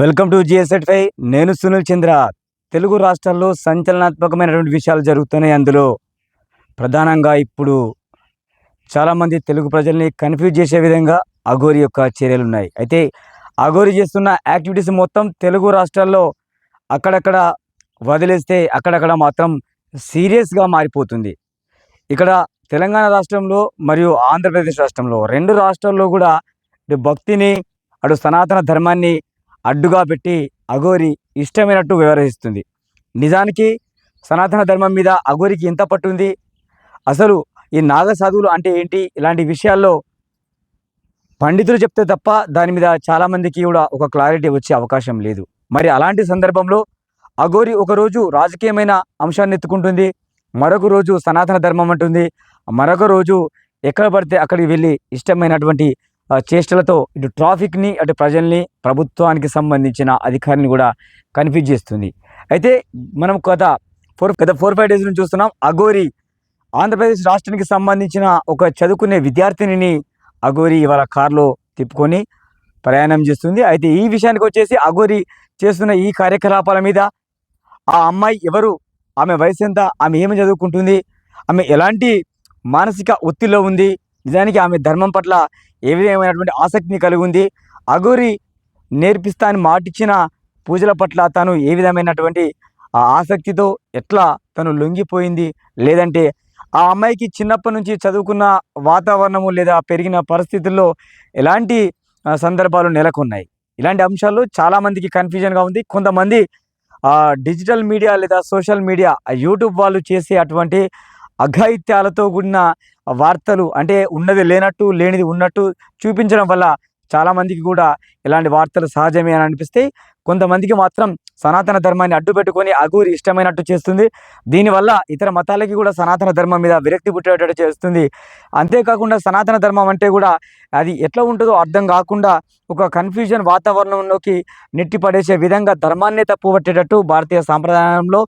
Welcome to జిఎస్ఎట్ five నేను సునీల్ చంద్ర. తెలుగు రాష్ట్రాల్లో సంచలనాత్మకమైనటువంటి విషయాలు జరుగుతున్నాయి అందులో. ప్రధానంగా ఇప్పుడు చాలామంది తెలుగు ప్రజల్ని కన్ఫ్యూజ్ చేసే విధంగా అఘోరి యొక్క చర్యలు ఉన్నాయి అయితే అఘోరి చేస్తున్న యాక్టివిటీస్ మొత్తం తెలుగు రాష్ట్రాల్లో అక్కడక్కడ వదిలేస్తే అక్కడక్కడ మాత్రం సీరియస్గా మారిపోతుంది. ఇక్కడ తెలంగాణ రాష్ట్రంలో మరియు ఆంధ్రప్రదేశ్ రాష్ట్రంలో రెండు రాష్ట్రాల్లో కూడా భక్తిని అటు సనాతన ధర్మాన్ని అడ్డుగా పెట్టి అఘోరి ఇష్టమైనట్టు వ్యవహరిస్తుంది. నిజానికి సనాతన ధర్మం మీద అఘోరికి ఎంత పట్టుంది? అసలు ఈ నాగ సాధువులు అంటే ఏంటి? ఇలాంటి విషయాల్లో పండితులు చెప్తే తప్ప దాని మీద చాలామందికి కూడా ఒక క్లారిటీ వచ్చే అవకాశం లేదు. మరి అలాంటి సందర్భంలో అఘోరి ఒకరోజు రాజకీయమైన అంశాన్ని ఎత్తుకుంటుంది. మరొక రోజు సనాతన ధర్మం అంటుంది. మరొక రోజు ఎక్కడ పడితే అక్కడికి వెళ్ళి ఇష్టమైనటువంటి చేష్టలతో ఇటు ట్రాఫిక్ని అటు ప్రజల్ని ప్రభుత్వానికి సంబంధించిన అధికారిని కూడా కన్ఫ్యూజ్ చేస్తుంది. అయితే మనం గత ఫోర్ గత ఫోర్ ఫైవ్ డేస్ నుంచి చూస్తున్నాం అఘోరి ఆంధ్రప్రదేశ్ రాష్ట్రానికి సంబంధించిన ఒక చదువుకునే విద్యార్థినిని అఘోరి ఇవాళ కారులో తిప్పుకొని ప్రయాణం చేస్తుంది. అయితే ఈ విషయానికి వచ్చేసి అఘోరి చేస్తున్న ఈ కార్యకలాపాల మీద ఆ అమ్మాయి ఎవరు ఆమె వయసు ఎంత ఆమె ఏమి చదువుకుంటుంది ఆమె ఎలాంటి మానసిక ఒత్తిడిలో ఉంది నిజానికి ఆమె ధర్మం పట్ల ఏ విధమైనటువంటి ఆసక్తిని కలిగి ఉంది అఘోరి నేర్పిస్తా అని మాటిచ్చిన పూజల పట్ల తను ఏ విధమైనటువంటి ఆ ఆసక్తితో ఎట్లా తను లొంగిపోయింది? లేదంటే ఆ అమ్మాయికి చిన్నప్పటి నుంచి చదువుకున్న వాతావరణము లేదా పెరిగిన పరిస్థితుల్లో ఎలాంటి సందర్భాలు నెలకొన్నాయి? ఇలాంటి అంశాలు చాలామందికి కన్ఫ్యూజన్గా ఉంది. కొంతమంది డిజిటల్ మీడియా లేదా సోషల్ మీడియా యూట్యూబ్ వాళ్ళు చేసే అటువంటి అఘాయిత్యాలతో కూడిన వార్తలు అంటే ఉన్నది లేనట్టు లేనిది ఉన్నట్టు చూపించడం వల్ల చాలామందికి కూడా ఇలాంటి వార్తలు సహజమే అని అనిపిస్తాయి. కొంతమందికి మాత్రం సనాతన ధర్మాన్ని అడ్డు పెట్టుకొని అఘోరి ఇష్టమైనట్టు చేస్తుంది. దీనివల్ల ఇతర మతాలకి కూడా సనాతన ధర్మం మీద విరక్తి పుట్టేటట్టు చేస్తుంది. అంతేకాకుండా సనాతన ధర్మం అంటే కూడా అది ఎట్లా ఉంటుందో అర్థం కాకుండా ఒక కన్ఫ్యూజన్ వాతావరణంలోకి నెట్టి పడేసే విధంగా ధర్మాన్నే తప్పుపట్టేటట్టు భారతీయ సాంప్రదాయంలో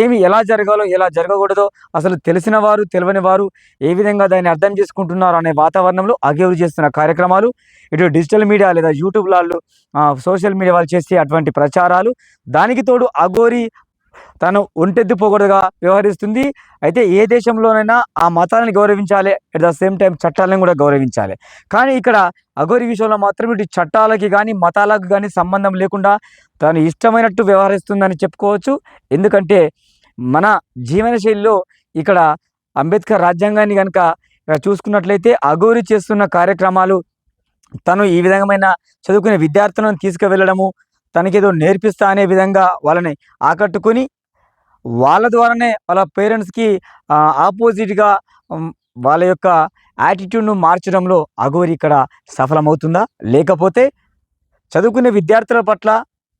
ఏమి ఎలా జరగాలో ఎలా జరగకూడదో అసలు తెలిసిన వారు తెలియని వారు ఏ విధంగా దాన్ని అర్థం చేసుకుంటున్నారు అనే వాతావరణంలో అగేరు చేస్తున్న కార్యక్రమాలు. ఇటు డిజిటల్ మీడియా లేదా యూట్యూబ్ వాళ్ళు సోషల్ మీడియా వాళ్ళు చేసే అటువంటి ప్రచారాలు దానికి తోడు అఘోరి తను ఒంటెద్దు పోగొడుగా వ్యవహరిస్తుంది. అయితే ఏ దేశంలోనైనా ఆ మతాలను గౌరవించాలి అట్ ద సేమ్ టైం చట్టాలను కూడా గౌరవించాలి. కానీ ఇక్కడ అఘోరి విషయంలో మాత్రం ఇటు చట్టాలకి కానీ మతాలకు కానీ సంబంధం లేకుండా తను ఇష్టమైనట్టు వ్యవహరిస్తుందని చెప్పుకోవచ్చు. ఎందుకంటే మన జీవనశైలిలో ఇక్కడ అంబేద్కర్ రాజ్యాంగాన్ని కనుక చూసుకున్నట్లయితే అఘోరి చేస్తున్న కార్యక్రమాలు తను ఈ విధమైన చదువుకునే విద్యార్థులను తీసుకువెళ్ళడము తనకేదో నేర్పిస్తా అనే విధంగా వాళ్ళని ఆకట్టుకొని వాళ్ళ ద్వారానే వాళ్ళ పేరెంట్స్కి ఆపోజిట్గా వాళ్ళ యొక్క యాటిట్యూడ్ను మార్చడంలో అఘోరి ఇక్కడ సఫలమవుతుందా? లేకపోతే చదువుకునే విద్యార్థుల పట్ల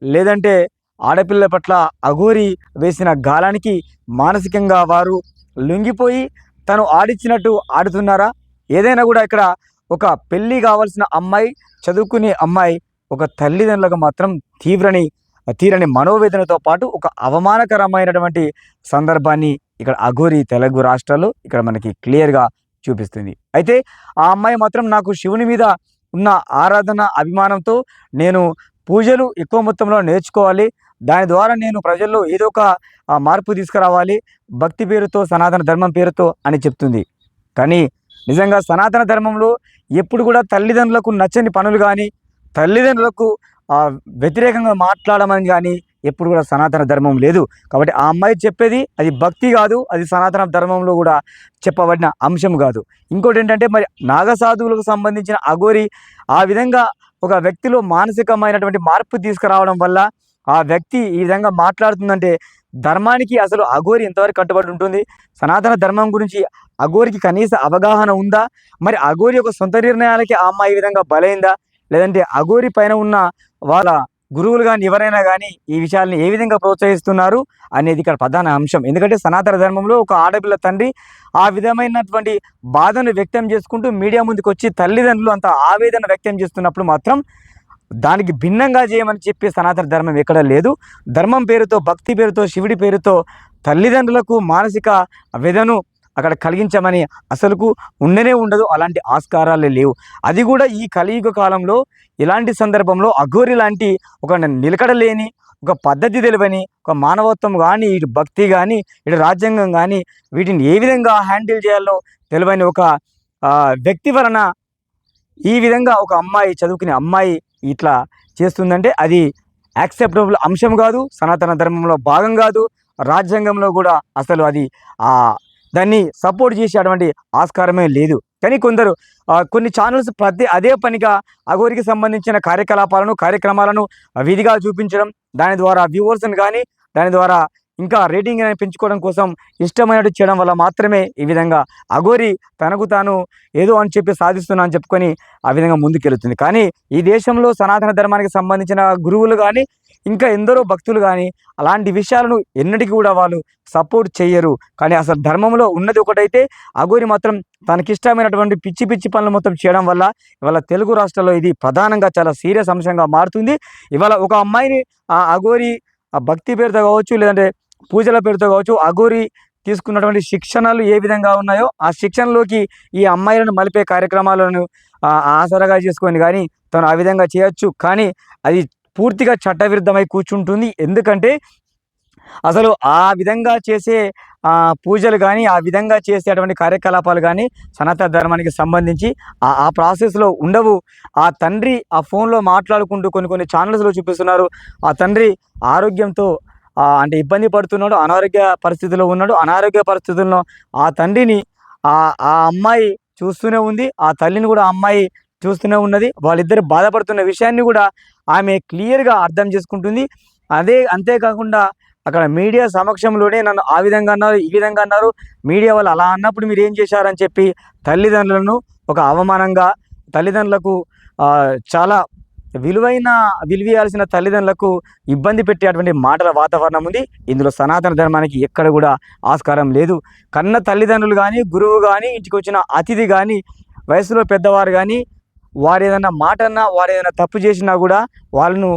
లేదంటే ఆడపిల్లల పట్ల అఘోరి వేసిన గాలానికి మానసికంగా వారు లొంగిపోయి తను ఆడిచ్చినట్టు ఆడుతున్నారా? ఏదైనా కూడా ఇక్కడ ఒక పెళ్ళి కావాల్సిన అమ్మాయి చదువుకునే అమ్మాయి ఒక తల్లిదండ్రులకు మాత్రం తీవ్రని తీరని మనోవేదనతో పాటు ఒక అవమానకరమైనటువంటి సందర్భాన్ని ఇక్కడ అఘోరి తెలుగు రాష్ట్రాల్లో ఇక్కడ మనకి క్లియర్గా చూపిస్తుంది. అయితే ఆ అమ్మాయి మాత్రం నాకు శివుని మీద ఉన్న ఆరాధన అభిమానంతో నేను పూజలు ఎక్కువ మొత్తంలో నేర్చుకోవాలి. దాని ద్వారా నేను ప్రజల్లో ఏదో ఒక మార్పు తీసుకురావాలి. భక్తి పేరుతో సనాతన ధర్మం పేరుతో అని చెప్తుంది. కానీ నిజంగా సనాతన ధర్మంలో ఎప్పుడు కూడా తల్లిదండ్రులకు నచ్చని పనులు కానీ తల్లిదండ్రులకు వ్యతిరేకంగా మాట్లాడమని కానీ ఎప్పుడు కూడా సనాతన ధర్మం లేదు. కాబట్టి ఆ అమ్మాయి చెప్పేది అది భక్తి కాదు అది సనాతన ధర్మంలో కూడా చెప్పబడిన అంశం కాదు. ఇంకోటి ఏంటంటే మరి నాగసాధువులకు సంబంధించిన అఘోరి ఆ విధంగా ఒక వ్యక్తిలో మానసికమైనటువంటి మార్పు తీసుకురావడం వల్ల ఆ వ్యక్తి ఈ విధంగా మాట్లాడుతుందంటే ధర్మానికి అసలు అఘోరి ఎంతవరకు కట్టుబడి ఉంటుంది? సనాతన ధర్మం గురించి అఘోరికి కనీస అవగాహన ఉందా? మరి అఘోరి యొక్క సొంత నిర్ణయాలకి ఆ అమ్మాయి ఈ విధంగా బలైందా? లేదంటే అఘోరి పైన ఉన్న వాళ్ళ గురువులు కానీ ఎవరైనా కానీ ఈ విషయాల్ని ఏ విధంగా ప్రోత్సహిస్తున్నారు అనేది ఇక్కడ ప్రధాన అంశం. ఎందుకంటే సనాతన ధర్మంలో ఒక ఆడపిల్ల తండ్రి ఆ విధమైనటువంటి బాధను వ్యక్తం చేసుకుంటూ మీడియా ముందుకు వచ్చి తల్లిదండ్రులు అంత ఆవేదన వ్యక్తం చేస్తున్నప్పుడు మాత్రం దానికి భిన్నంగా చేయమని చెప్పి సనాతన ధర్మం ఎక్కడ లేదు. ధర్మం పేరుతో భక్తి పేరుతో శివుడి పేరుతో తల్లిదండ్రులకు మానసిక వ్యధను అక్కడ కలిగించమని అసలుకు ఉండనే ఉండదు. అలాంటి ఆస్కారాలు లేవు. అది కూడా ఈ కలియుగ కాలంలో ఇలాంటి సందర్భంలో అఘోరి లాంటి ఒక నిలకడలేని ఒక పద్ధతి తెలివని ఒక మానవత్వం కానీ ఇటు భక్తి కానీ ఇటు రాజ్యాంగం కానీ వీటిని ఏ విధంగా హ్యాండిల్ చేయాలో తెలివని ఒక వ్యక్తి వలన ఈ విధంగా ఒక అమ్మాయి చదువుకునే అమ్మాయి ఇట్లా చేస్తుందంటే అది యాక్సెప్టబుల్ అంశం కాదు. సనాతన ధర్మంలో భాగం కాదు. రాజ్యాంగంలో కూడా అసలు అది ఆ దాన్ని సపోర్ట్ చేసేటువంటి ఆస్కారమే లేదు. కానీ కొందరు కొన్ని ఛానల్స్ ప్రతి అదే పనిగా అగోరికి సంబంధించిన కార్యకలాపాలను కార్యక్రమాలను విధిగా చూపించడం దాని ద్వారా వ్యూవర్స్ని కానీ దాని ద్వారా ఇంకా రేటింగ్ అనేది పెంచుకోవడం కోసం ఇష్టమైనట్టు చేయడం వల్ల మాత్రమే ఈ విధంగా అఘోరి తనకు తాను ఏదో అని చెప్పి సాధిస్తున్నా అని చెప్పుకొని ఆ విధంగా ముందుకెళ్తుంది. కానీ ఈ దేశంలో సనాతన ధర్మానికి సంబంధించిన గురువులు కానీ ఇంకా ఎందరో భక్తులు కానీ అలాంటి విషయాలను ఎన్నటికీ కూడా వాళ్ళు సపోర్ట్ చేయరు కానీ అసలు ధర్మంలో ఉన్నది ఒకటైతే అఘోరి మాత్రం తనకిష్టమైనటువంటి పిచ్చి పిచ్చి పనులు మొత్తం చేయడం వల్ల ఇవాళ తెలుగు రాష్ట్రాల్లో ఇది ప్రధానంగా చాలా సీరియస్ అంశంగా మారుతుంది. ఇవాళ ఒక అమ్మాయిని ఆ అఘోరి ఆ భక్తి పేరుతో కావచ్చు లేదంటే పూజల పేరుతో కావచ్చు అఘోరి తీసుకున్నటువంటి శిక్షణలు ఏ విధంగా ఉన్నాయో ఆ శిక్షణలోకి ఈ అమ్మాయిలను మలిపే కార్యక్రమాలను ఆసరగా ఆసరాగా చేసుకొని కానీ తను ఆ విధంగా చేయొచ్చు. కానీ అది పూర్తిగా చట్టవిరుద్ధమై కూర్చుంటుంది. ఎందుకంటే అసలు ఆ విధంగా చేసే పూజలు కానీ ఆ విధంగా చేసేటువంటి కార్యకలాపాలు కానీ సనాతన ధర్మానికి సంబంధించి ఆ ఆ ప్రాసెస్లో ఉండవు. ఆ తండ్రి ఆ ఫోన్లో మాట్లాడుకుంటూ కొన్ని కొన్ని ఛానల్స్లో చూపిస్తున్నారు. ఆ తండ్రి ఆరోగ్యంతో అంటే ఇబ్బంది పడుతున్నాడు అనారోగ్య పరిస్థితిలో ఉన్నాడు. అనారోగ్య పరిస్థితుల్లో ఆ తండ్రిని ఆ ఆ అమ్మాయి చూస్తూనే ఉంది. ఆ తల్లిని కూడా అమ్మాయి చూస్తూనే ఉన్నది. వాళ్ళిద్దరు బాధపడుతున్న విషయాన్ని కూడా ఆమె క్లియర్గా అర్థం చేసుకుంటుంది. అదే అంతేకాకుండా అక్కడ మీడియా సమక్షంలోనే నన్ను ఆ విధంగా అన్నారు ఈ విధంగా అన్నారు. మీడియా వాళ్ళు అలా అన్నప్పుడు మీరు ఏం చేశారని చెప్పి తల్లిదండ్రులను ఒక అవమానంగా తల్లిదండ్రులకు చాలా విలువైన విలువేయాల్సిన తల్లిదండ్రులకు ఇబ్బంది పెట్టేటువంటి మాటల వాతావరణం ఉంది. ఇందులో సనాతన ధర్మానికి ఎక్కడ కూడా ఆస్కారం లేదు. కన్న తల్లిదండ్రులు కానీ గురువు కానీ ఇంటికి వచ్చిన అతిథి కానీ వయసులో పెద్దవారు కానీ వారు ఏదైనా మాట అన్నా వారు ఏదైనా తప్పు చేసినా కూడా వాళ్ళను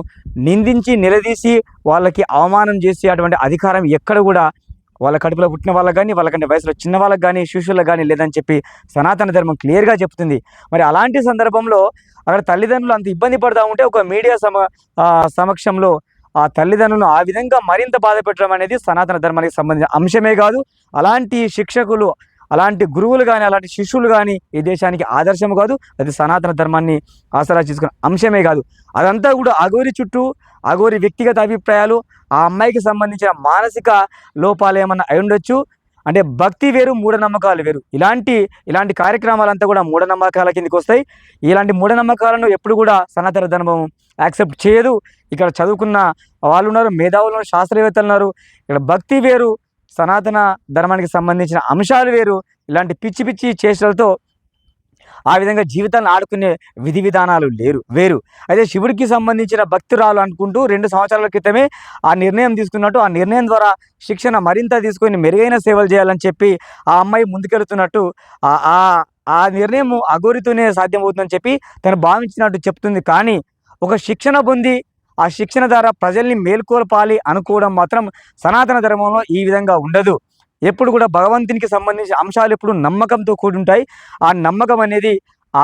నిందించి నిలదీసి వాళ్ళకి అవమానం చేసే అటువంటి అధికారం ఎక్కడ కూడా వాళ్ళ కడుపులో పుట్టిన వాళ్ళకి కానీ వాళ్ళకంటే వయసులో చిన్న వాళ్ళకి కానీ శిష్యులకు కానీ లేదని చెప్పి సనాతన ధర్మం క్లియర్గా చెప్తుంది. మరి అలాంటి సందర్భంలో అక్కడ తల్లిదండ్రులు అంత ఇబ్బంది పడతా ఉంటే ఒక మీడియా సమ సమక్షంలో ఆ తల్లిదండ్రులను ఆ విధంగా మరింత బాధ పెట్టడం అనేది సనాతన ధర్మానికి సంబంధించిన అంశమే కాదు. అలాంటి శిక్షకులు అలాంటి గురువులు కానీ అలాంటి శిష్యులు కానీ ఈ దేశానికి ఆదర్శం కాదు. అది సనాతన ధర్మాన్ని ఆసరా చేసుకున్న అంశమే కాదు. అదంతా కూడా అఘోరి చుట్టూ అఘోరి వ్యక్తిగత అభిప్రాయాలు ఆ అమ్మాయికి సంబంధించిన మానసిక లోపాలు ఏమన్నా అయి ఉండొచ్చు? అంటే భక్తి వేరు మూఢనమ్మకాలు వేరు. ఇలాంటి ఇలాంటి కార్యక్రమాలంతా కూడా మూఢనమ్మకాల కిందకి వస్తాయి. ఇలాంటి మూఢనమ్మకాలను ఎప్పుడు కూడా సనాతన ధర్మం యాక్సెప్ట్ చేయదు. ఇక్కడ చదువుకున్న వాళ్ళు ఉన్నారు మేధావులు ఉన్నారు శాస్త్రవేత్తలు ఉన్నారు. ఇక్కడ భక్తి వేరు సనాతన ధర్మానికి సంబంధించిన అంశాలు వేరు. ఇలాంటి పిచ్చి పిచ్చి చేష్టలతో ఆ విధంగా జీవితాన్ని ఆడుకునే విధి విధానాలు లేరు వేరు. అయితే శివుడికి సంబంధించిన భక్తురాలు అనుకుంటూ రెండు సంవత్సరాల క్రితమే ఆ నిర్ణయం తీసుకున్నట్టు ఆ నిర్ణయం ద్వారా శిక్షణ మరింత తీసుకొని మెరుగైన సేవలు చేయాలని చెప్పి ఆ అమ్మాయి ముందుకెళ్తున్నట్టు ఆ ఆ- నిర్ణయం అఘోరితోనే సాధ్యమవుతుందని చెప్పి తను భావించినట్టు చెప్తుంది. కానీ ఒక శిక్షణ పొంది ఆ శిక్షణ ద్వారా ప్రజల్ని మేల్కొల్పాలి అనుకోవడం మాత్రం సనాతన ధర్మంలో ఈ విధంగా ఉండదు. ఎప్పుడు కూడా భగవంతునికి సంబంధించిన అంశాలు ఎప్పుడు నమ్మకంతో కూడి ఉంటాయి ఆ నమ్మకం అనేది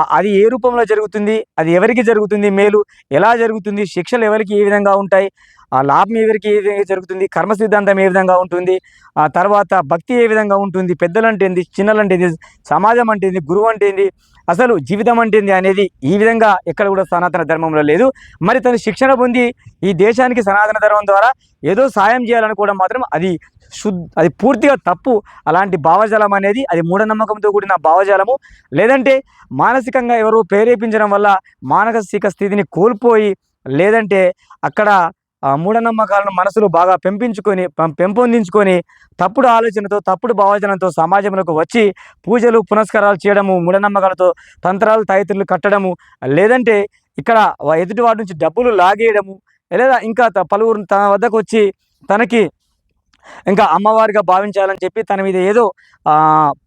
అది ఏ రూపంలో జరుగుతుంది అది ఎవరికి జరుగుతుంది మేలు ఎలా జరుగుతుంది శిక్షలు ఎవరికి ఏ విధంగా ఉంటాయి ఆ లాభం ఎవరికి ఏ విధంగా జరుగుతుంది కర్మ సిద్ధాంతం ఏ విధంగా ఉంటుంది ఆ తర్వాత భక్తి ఏ విధంగా ఉంటుంది పెద్దలు అంటే ఏంది చిన్నలు అంటే ఏంది సమాజం అంటే ఏంది గురువు అంటే ఏంది అసలు జీవితం అంటే ఏంది అనేది ఈ విధంగా ఎక్కడ కూడా సనాతన ధర్మంలో లేదు. మరి తను శిక్షణ పొంది ఈ దేశానికి సనాతన ధర్మం ద్వారా ఏదో సాయం చేయాలనుకోవడం మాత్రం అది శుద్ధ అది పూర్తిగా తప్పు. అలాంటి భావజాలం అనేది అది మూఢనమ్మకంతో కూడిన భావజాలము. లేదంటే మానసికంగా ఎవరు ప్రేరేపించడం వల్ల మానసిక స్థితిని కోల్పోయి లేదంటే అక్కడ మూఢనమ్మకాలను మనసులో బాగా పెంపించుకొని పెంపొందించుకొని తప్పుడు ఆలోచనతో తప్పుడు భావజనంతో సమాజంలోకి వచ్చి పూజలు పునస్కారాలు చేయడము మూఢనమ్మకాలతో తంత్రాలు తాయితులు కట్టడము లేదంటే ఇక్కడ ఎదుటివాడి నుంచి డబ్బులు లాగేయడము లేదా ఇంకా త- పలువురు తన వద్దకు వచ్చి తనకి ఇంకా అమ్మవారిగా భావించాలని చెప్పి తన మీద ఏదో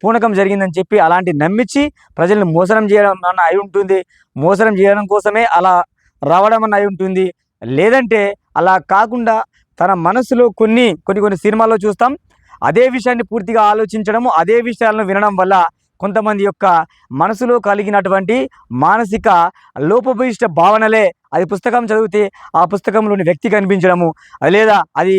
పూనకం జరిగిందని చెప్పి అలాంటి నమ్మించి ప్రజల్ని మోసనం చేయడం అన్న అయి ఉంటుంది. మోసనం చేయడం కోసమే అలా రావడం అన్న అయి ఉంటుంది. లేదంటే అలా కాకుండా తన మనసులో కొన్ని కొన్ని కొన్ని సినిమాల్లో చూస్తాం. అదే విషయాన్ని పూర్తిగా ఆలోచించడము అదే విషయాలను వినడం వల్ల కొంతమంది యొక్క మనసులో కలిగినటువంటి మానసిక లోపభూయిష్ట భావనలే అది పుస్తకం చదివితే ఆ పుస్తకంలోని వ్యక్తి కనిపించడము లేదా అది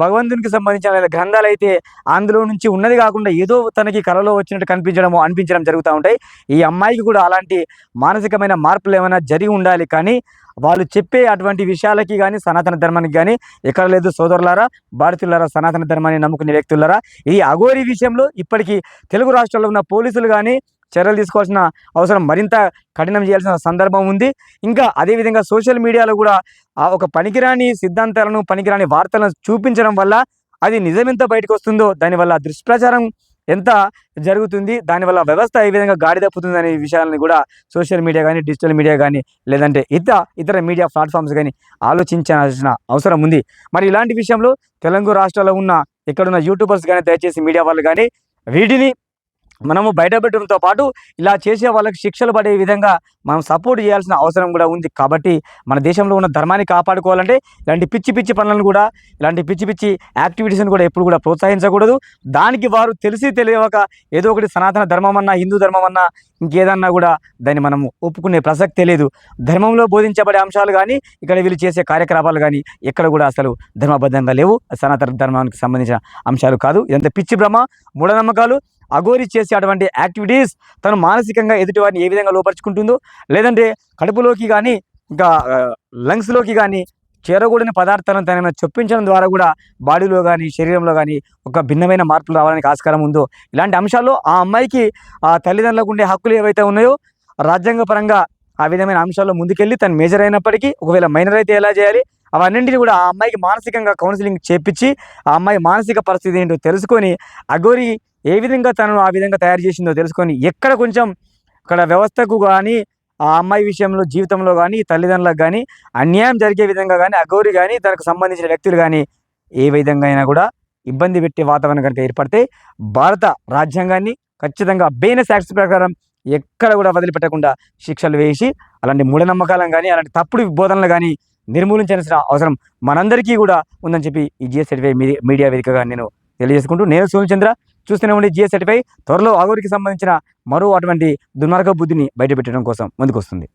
భగవంతునికి సంబంధించిన గ్రంథాలు అయితే అందులో నుంచి ఉన్నది కాకుండా ఏదో తనకి కలలో వచ్చినట్టు కనిపించడము అనిపించడం జరుగుతూ ఉంటాయి. ఈ అమ్మాయికి కూడా అలాంటి మానసికమైన మార్పులు ఏమైనా జరిగి ఉండాలి కానీ వాళ్ళు చెప్పే అటువంటి విషయాలకి కానీ సనాతన ధర్మానికి కానీ ఎక్కడ లేదు సోదరులారా భారతీయులారా సనాతన ధర్మాన్ని నమ్ముకునే వ్యక్తులారా ఈ అఘోరి విషయంలో ఇప్పటికీ తెలుగు రాష్ట్రాల్లో ఉన్న పోలీసులు కానీ చర్యలు తీసుకోవాల్సిన అవసరం మరింత కఠినం చేయాల్సిన సందర్భం ఉంది. ఇంకా అదేవిధంగా సోషల్ మీడియాలో కూడా ఆ ఒక పనికిరాని సిద్ధాంతాలను పనికిరాని వార్తలను చూపించడం వల్ల అది నిజమెంత బయటకు వస్తుందో దానివల్ల దుష్ప్రచారం ఎంత జరుగుతుంది దానివల్ల వ్యవస్థ ఏ విధంగా గాడి తప్పుతుంది అనే విషయాలని కూడా సోషల్ మీడియా కానీ డిజిటల్ మీడియా కానీ లేదంటే ఇతర ఇతర మీడియా ప్లాట్ఫామ్స్ కానీ ఆలోచించాల్సిన అవసరం ఉంది. మరి ఇలాంటి విషయంలో తెలంగాణ రాష్ట్రాల్లో ఉన్న ఇక్కడున్న యూట్యూబర్స్ కానీ దయచేసి మీడియా వాళ్ళు కానీ వీటిని మనము బయటపెట్టడంతో పాటు ఇలా చేసే వాళ్ళకి శిక్షలు పడే విధంగా మనం సపోర్ట్ చేయాల్సిన అవసరం కూడా ఉంది. కాబట్టి మన దేశంలో ఉన్న ధర్మాన్ని కాపాడుకోవాలంటే ఇలాంటి పిచ్చి పిచ్చి పనులను కూడా ఇలాంటి పిచ్చి పిచ్చి యాక్టివిటీస్ని కూడా ఎప్పుడు కూడా ప్రోత్సహించకూడదు. దానికి వారు తెలిసి తెలియక ఏదో ఒకటి సనాతన ధర్మం అన్నా హిందూ ధర్మం అన్నా ఇంకేదన్నా కూడా దాన్ని మనము ఒప్పుకునే ప్రసక్తే లేదు. ధర్మంలో బోధించబడే అంశాలు కానీ ఇక్కడ వీళ్ళు చేసే కార్యకలాపాలు కానీ ఎక్కడ కూడా అసలు ధర్మబద్ధంగా లేవు. సనాతన ధర్మానికి సంబంధించిన అంశాలు కాదు. ఇదంతా పిచ్చి భ్రమ మూఢనమ్మకాలు. అఘోరి చేసే అటువంటి యాక్టివిటీస్ తను మానసికంగా ఎదుటివారిని ఏ విధంగా లోపరుచుకుంటుందో లేదంటే కడుపులోకి కానీ ఇంకా లంగ్స్లోకి కానీ చేరకూడని పదార్థాలను తన చొప్పించడం ద్వారా కూడా బాడీలో కానీ శరీరంలో కానీ ఒక భిన్నమైన మార్పులు రావడానికి ఆస్కారం ఉందో. ఇలాంటి అంశాల్లో ఆ అమ్మాయికి ఆ తల్లిదండ్రులకు ఉండే హక్కులు ఏవైతే ఉన్నాయో రాజ్యాంగపరంగా ఆ విధమైన అంశాల్లో ముందుకెళ్ళి తను మేజర్ అయినప్పటికీ ఒకవేళ మైనర్ అయితే ఎలా చేయాలి? అవన్నింటినీ కూడా ఆ అమ్మాయికి మానసికంగా కౌన్సిలింగ్ చేపించి ఆ అమ్మాయి మానసిక పరిస్థితి ఏంటో తెలుసుకొని అగోరి ఏ విధంగా తనను ఆ విధంగా తయారు చేసిందో తెలుసుకొని ఎక్కడ కొంచెం అక్కడ వ్యవస్థకు కానీ ఆ అమ్మాయి విషయంలో జీవితంలో కానీ తల్లిదండ్రులకు కానీ అన్యాయం జరిగే విధంగా కానీ అగౌరి కానీ తనకు సంబంధించిన వ్యక్తులు కానీ ఏ విధంగా అయినా కూడా ఇబ్బంది పెట్టే వాతావరణం కనుక ఏర్పడితే భారత రాజ్యాంగాన్ని ఖచ్చితంగా బేనస్ యాక్ట్స్ ప్రకారం ఎక్కడ కూడా వదిలిపెట్టకుండా శిక్షలు వేసి అలాంటి మూఢనమ్మకాలను కానీ అలాంటి తప్పుడు బోధనలు కానీ నిర్మూలించాల్సిన అవసరం మనందరికీ కూడా ఉందని చెప్పి ఈ జిఎస్ మీడియా వేదికగా నేను తెలియజేసుకుంటూ నేను సోను చంద్ర చూస్తూనే ఉండే జిఎస్ సర్టిఫై త్వరలో ఆగోరికి సంబంధించిన మరో అటువంటి దుర్మార్గ బుద్ధిని బయటపెట్టడం కోసం ముందుకొస్తుంది.